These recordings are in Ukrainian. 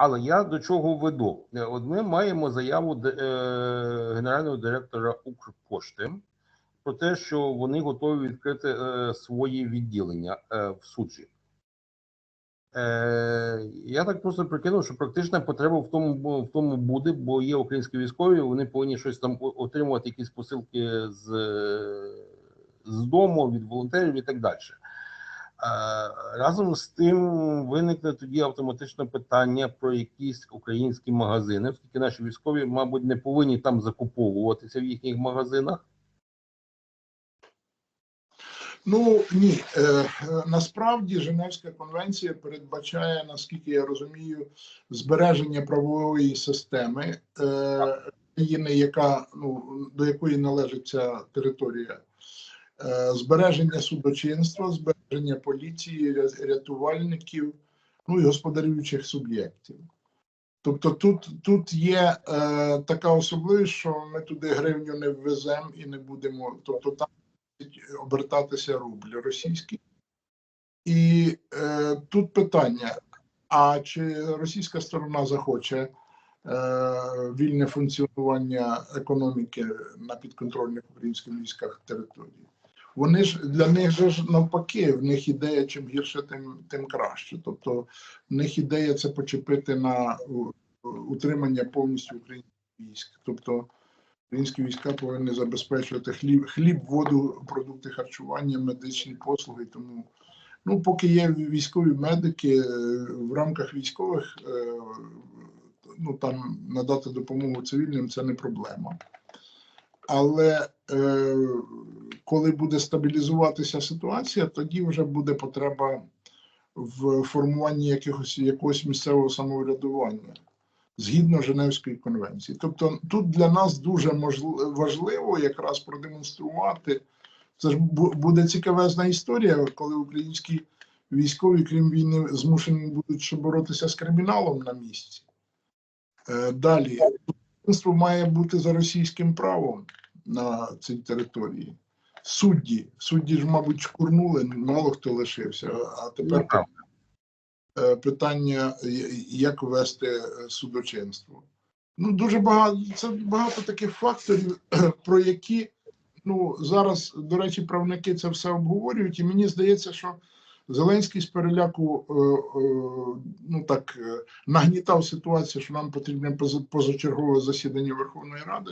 Але я до чого веду? Е, От ми маємо заяву е, генерального директора Укрпошти про те, що вони готові відкрити е, свої відділення в суджі. Я так просто прикинув, що практична потреба в тому, в тому буде, бо є українські військові, вони повинні щось там отримувати, якісь посилки з, з дому, від волонтерів і так далі. Е, Разом з тим виникне тоді автоматично питання про якісь українські магазини, оскільки наші військові, мабуть, не повинні там закуповуватися в їхніх магазинах. Ну ні, е, е, насправді Женевська конвенція передбачає, наскільки я розумію, збереження правової системи е, країни, яка ну до якої належить ця територія, е, збереження судочинства, збереження поліції, рятувальників, ну і господарюючих суб'єктів. Тобто тут, тут є е, така особливість, що ми туди гривню не ввеземо і не будемо. Тобто там обертатися рубль російський. І е, тут питання: а чи російська сторона захоче е, вільне функціонування економіки на підконтрольних українським військах території? Вони ж для них же ж навпаки, в них ідея чим гірше, тим, тим краще. Тобто, в них ідея це почепити на утримання повністю українських військ. Тобто Українські війська повинні забезпечувати хліб, хліб, воду, продукти харчування, медичні послуги. Тому, ну, поки є військові медики е, в рамках військових, е, ну там надати допомогу цивільним це не проблема. Але е, коли буде стабілізуватися ситуація, тоді вже буде потреба в формуванні якихось якогось місцевого самоврядування згідно Женевської конвенції. Тобто тут для нас дуже важливо якраз продемонструвати. Це ж буде цікавезна історія, коли українські військові, крім війни, змушені будуть боротися з криміналом на місці. Е, Далі має бути за російським правом на цій території. Судді, судді ж, мабуть, шкурнули, мало хто лишився. А тепер е, питання, як вести е, судочинство. Ну, дуже багато це багато таких факторів, про які ну зараз, до речі, правники це все обговорюють, і мені здається, що Зеленський з переляку е, ну так нагнітав ситуацію, що нам потрібне поза- позачергове засідання Верховної Ради.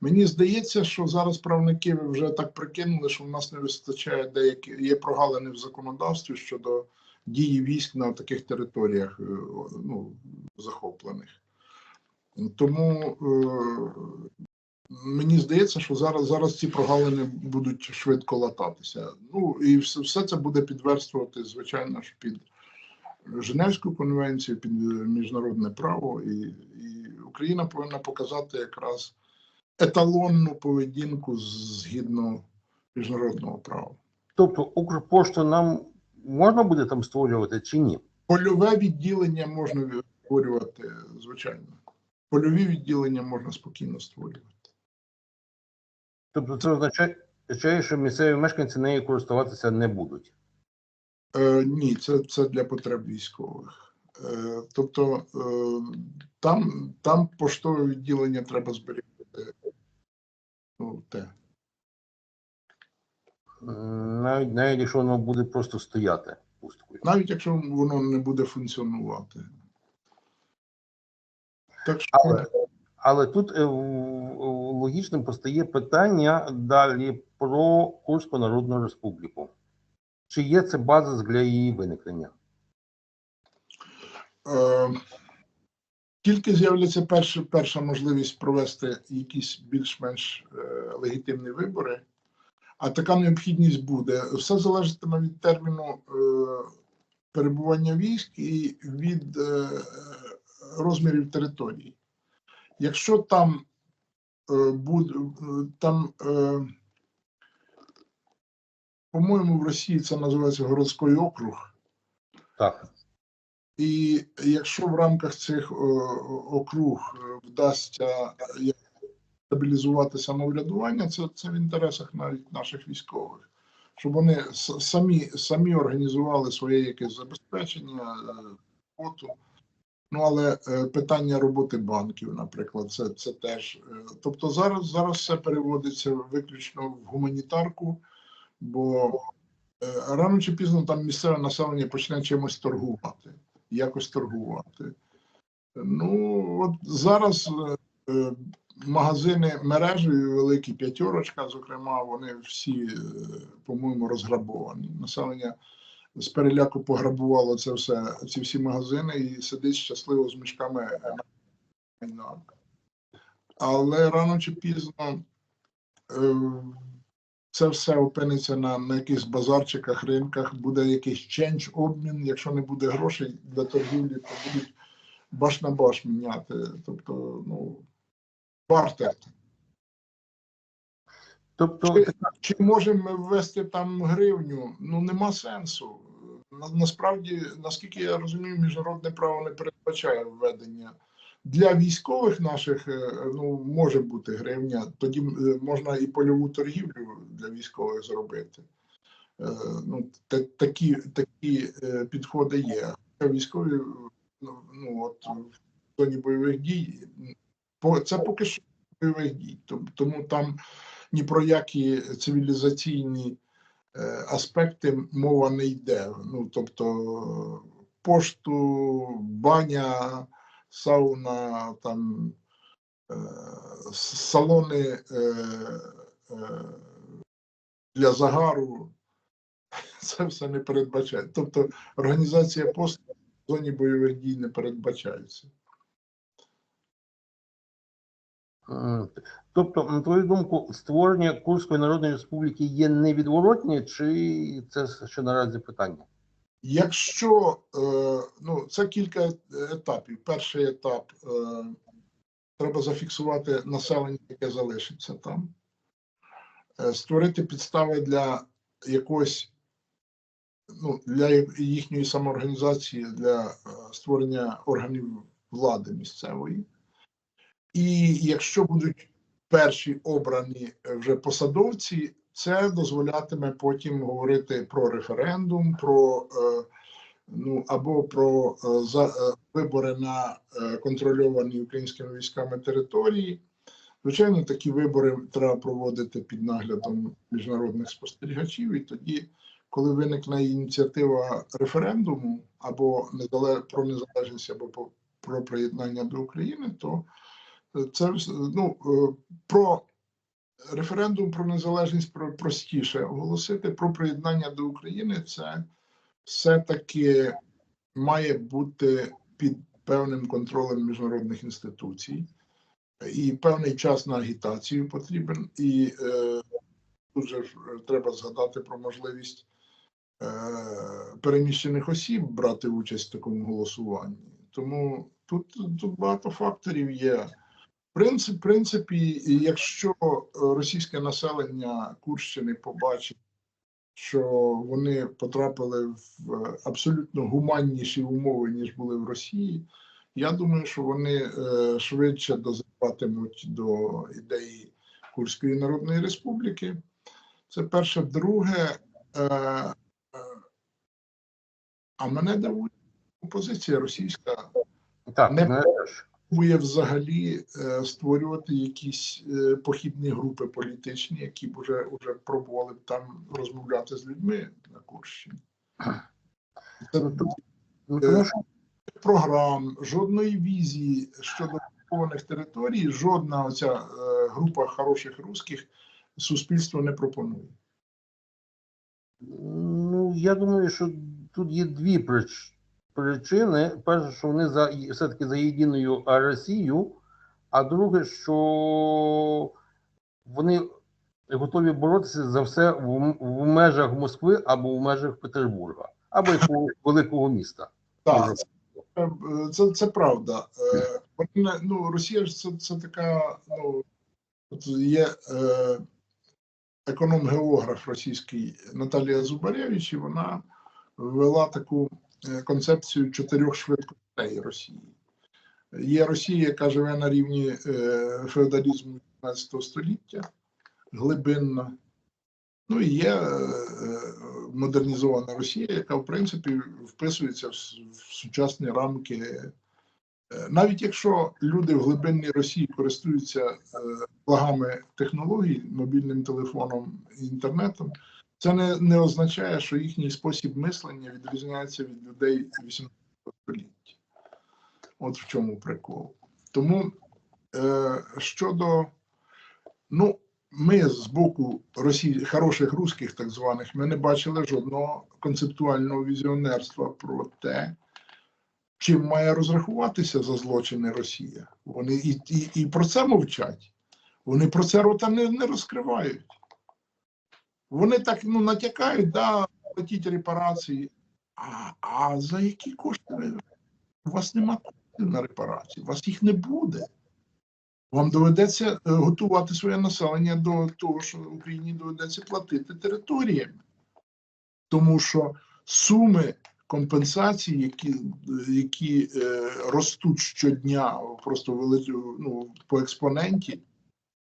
Мені здається, що зараз правники вже так прикинули, що в нас не вистачає деякі є прогалини в законодавстві щодо дії військ на таких територіях е, ну, захоплених. Тому е, мені здається, що зараз, зараз ці прогалини будуть швидко лататися. Ну і все, все це буде підверстувати, звичайно ж, під Женевську конвенцію, під міжнародне право, і, і Україна повинна показати якраз еталонну поведінку згідно міжнародного права. Тобто Укрпошту нам можна буде там створювати чи ні? Польове відділення можна створювати, звичайно. Польові відділення можна спокійно створювати. Тобто це означає, що місцеві мешканці нею користуватися не будуть. Е, ні, це, це для потреб військових. Е, тобто е, там, там поштове відділення треба зберігати. Те. Навіть навіть якщо воно буде просто стояти пусткою. Навіть якщо воно не буде функціонувати. Так що Але, але тут е, логічним постає питання далі про Курську Народну Республіку. Чи є це базис для її виникнення? Е, Тільки з'являться перша, перша можливість провести якісь більш-менш е, легітимні вибори, а така необхідність буде. Все залежатиме від терміну е, перебування військ і від е, розмірів території. Якщо там буде там, по-моєму, в Росії це називається городський округ. Так. І якщо в рамках цих округ е, вдасться е, стабілізувати самоврядування, це, це в інтересах навіть наших військових, щоб вони самі, самі організували своє якесь забезпечення, е, роботу. Ну, але питання роботи банків, наприклад, це, це теж. Тобто зараз, зараз все переводиться виключно в гуманітарку, бо рано чи пізно там місцеве населення почне чимось торгувати, якось торгувати. Ну, от зараз е, е, магазини мережею великі п'ятерочка, зокрема, вони всі, е, по-моєму, розграбовані. Населення з переляку пограбувало це все, ці всі магазини і сидить щасливо з мішками майна. Але рано чи пізно це все опиниться на, на якихось базарчиках, ринках, буде якийсь ченч, обмін. Якщо не буде грошей для торгівлі, то будуть баш на баш міняти. Тобто, ну, бартер. Тобто, Чи, чи можемо ми ввести там гривню? Ну нема сенсу. Насправді, наскільки я розумію, міжнародне право не передбачає введення. Для військових наших е, ну може бути гривня, тоді е, можна і польову торгівлю для військових зробити. Е, Ну, такі, такі підходи є. Військові ну, ну от в зоні бойових дій це поки що бойових дій. Тому там ні про які цивілізаційні аспекти мова не йде. Ну, тобто пошту, баня, сауна, там е, салони е, е, для загару. Це все не передбачає. Тобто організація посту в зоні бойових дій не передбачається. тобто, на твою думку, створення Курської Народної Республіки є невідворотні, чи це ще наразі питання? Якщо е, ну це кілька етапів. Перший етап е, треба зафіксувати населення, яке залишиться там, Е, створити підстави для якогось ну, для їхньої самоорганізації, для створення органів влади місцевої. І якщо будуть перші обрані вже посадовці, це дозволятиме потім говорити про референдум, про е, ну або про е, за е, вибори на контрольовані українськими військами території. Звичайно, такі вибори треба проводити під наглядом міжнародних спостерігачів, і тоді, коли виникне ініціатива референдуму або про незалежність, або про приєднання до України, то це ну, про референдум про незалежність про- простіше оголосити. Про приєднання до України це все-таки має бути під певним контролем міжнародних інституцій. І певний час на агітацію потрібен, і е, дуже ж треба згадати про можливість е, переміщених осіб брати участь в такому голосуванні. Тому тут, тут багато факторів є. Принцип, в принципі, якщо е, російське населення Курщини побачить, що вони потрапили в е, абсолютно гуманніші умови, ніж були в Росії, я думаю, що вони е, швидше дозиватимуть до ідеї Курської Народної Республіки. Це перше. Друге, а мене дивує позиція російська Так, Не- не... взагалі е, створювати якісь е, похідні групи політичні, які б уже, уже пробували б там розмовляти з людьми на Курщині. Ну, ну, що програм, жодної візії щодо окупованих територій, жодна оця е, група хороших русських суспільство не пропонує. Ну, я думаю, що тут є дві прич- причини. Перше, що вони за все-таки за єдиною Росією, а друге, що вони готові боротися за все в, в межах Москви або в межах Петербурга, або якогось великого міста. Так, це, е, це, це правда. Е, ну, Росія ж це, це така, ну, от є е, економ-географ російський Наталія Зубаревич, і вона ввела таку концепцію чотирьох швидкостей Росії. Є Росія, яка живе на рівні е, феодалізму 19 століття, глибинна. Ну і є е, е, модернізована Росія, яка в принципі вписується в, сучасні рамки Е, Навіть якщо люди в глибинній Росії користуються е, благами технологій, мобільним телефоном і інтернетом, це не, не означає, що їхній спосіб мислення відрізняється від людей 18 століття. От в чому прикол. Тому е, щодо, ну, ми з боку Росії, хороших русських, так званих, ми не бачили жодного концептуального візіонерства про те, чим має розрахуватися за злочини Росія. Вони і, і, і про це мовчать. Вони про це рота не, не розкривають. Вони так ну, натякають, да, платіть репарації. А, а за які кошти? У вас нема коштів на репарації, у вас їх не буде. Вам доведеться е, готувати своє населення до того, що Україні доведеться платити територіями. Тому що суми компенсацій, які, які е, ростуть щодня, просто вели- ну, по експоненті,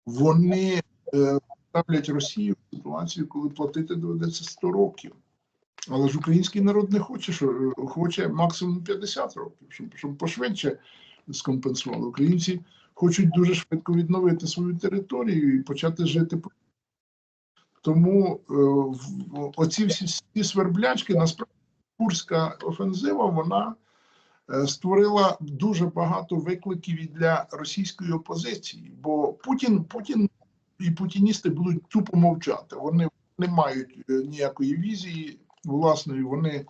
вони е, ставлять Росію в ситуацію, коли платити доведеться 100 років. Але ж український народ не хоче, що е, хоче максимум 50 років, щоб, щоб пошвидше скомпенсували. Українці хочуть дуже швидко відновити свою територію і почати жити. Тому е, оці всі, всі сверблячки, насправді Курська офензива, вона е, створила дуже багато викликів і для російської опозиції. Бо Путін, Путін і путіністи будуть тупо мовчати. Вони не мають е, ніякої візії власної. Вони,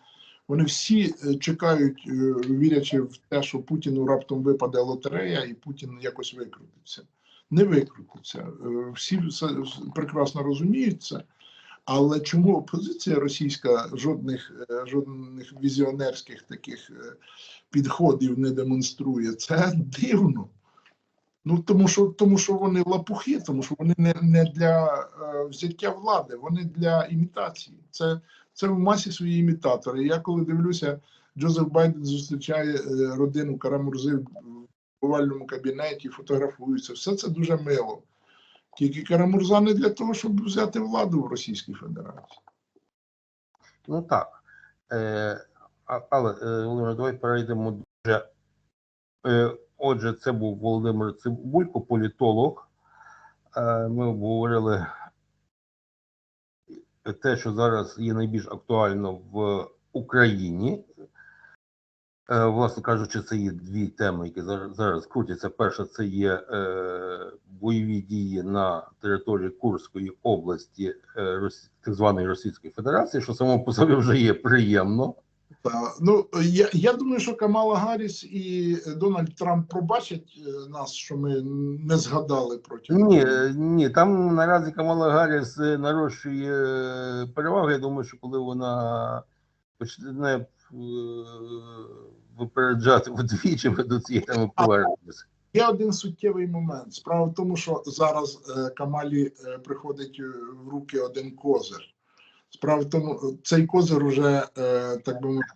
вони всі е, чекають, е, вірячи в те, що Путіну раптом випаде лотерея, і Путін якось викрутиться. Не викрутиться. Всі все прекрасно розуміють це. Але чому опозиція російська жодних, жодних візіонерських таких підходів не демонструє? Це дивно. Ну тому що тому, що вони лапухи, тому що вони не, не для е, взяття влади, вони для імітації. Це, це в масі свої імітатори. Я коли дивлюся, Джозеф Байден зустрічає е, родину Карамурзи в овальному кабінеті, фотографуються. Все це дуже мило. Тільки Карамурза не для того, щоб взяти владу в Російській Федерації. Ну так. Е, але, е, давай перейдемо вже. Отже, це був Володимир Цибулько, політолог. Е, ми обговорили те, що зараз є найбільш актуально в Україні. Е, власне кажучи, це є дві теми, які зараз, зараз крутяться. Перша це є е, бойові дії на території Курської області так званої Російської Федерації, що само по собі вже є приємно. Та, ну я, я думаю, що Камала Гарріс і Дональд Трамп пробачать е, нас, що ми не згадали протягом. Ні, е, ні, там наразі Камала Гарріс е, нарощує е, переваги. Я думаю, що коли вона почне е, випереджати вдвічі, ми до цієї теми повернемося. Є один суттєвий момент. Справа в тому, що зараз е, Камалі е, приходить е, в руки один козир. Справа в тому, цей козир уже, е, так би мовити,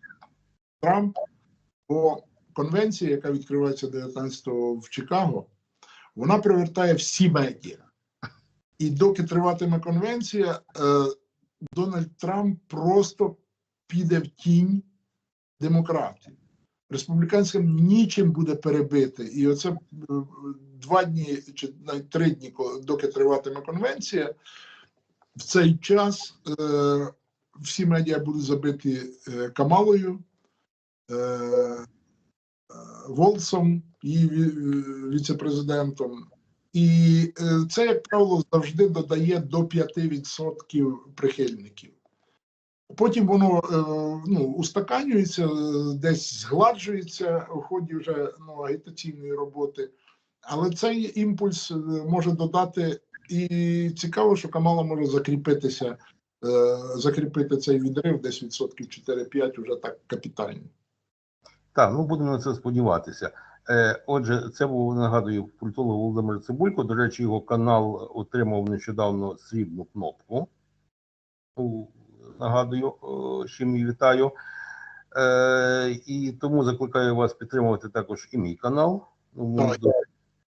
Трамп, бо конвенція, яка відкривається 19-го в Чикаго, вона привертає всі медіа. І доки триватиме конвенція, е, Дональд Трамп просто піде в тінь демократії республіканцям нічим буде перебити. І оце е, два дні чи навіть три дні, доки триватиме конвенція, в цей час е, всі медіа будуть забиті е, Камалою, е, е, Волсом, її ві- віце-президентом. І е, це, як правило, завжди додає до 5% прихильників. Потім воно е, ну, устаканюється, е, десь згладжується в ході вже ну, агітаційної роботи. Але цей імпульс е, може додати, і цікаво, що Камала може закріпитися, е, закріпити цей відрив десь відсотків 4-5 вже так капітально. Так, ну будемо на це сподіватися. Е, Отже, це був нагадую культолог Володимир Цибулько. До речі, його канал отримав нещодавно срібну кнопку. Нагадую, з чим і вітаю. Е, і тому закликаю вас підтримувати також і мій канал. Ну.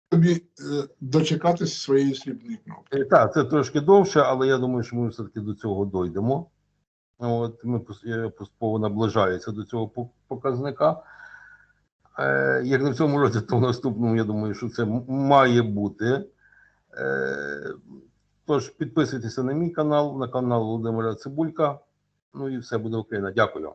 Тобі е, дочекатися своєї срібної кнопки. Е, Так, це трошки довше, але я думаю, що ми все-таки до цього дойдемо. От ми поступово наближається до цього показника. Е, Як в цьому році, то в наступному, я думаю, що це має бути. Тож підписуйтеся на мій канал, на канал Володимира Цибулька. Ну і все буде Україна. Дякую.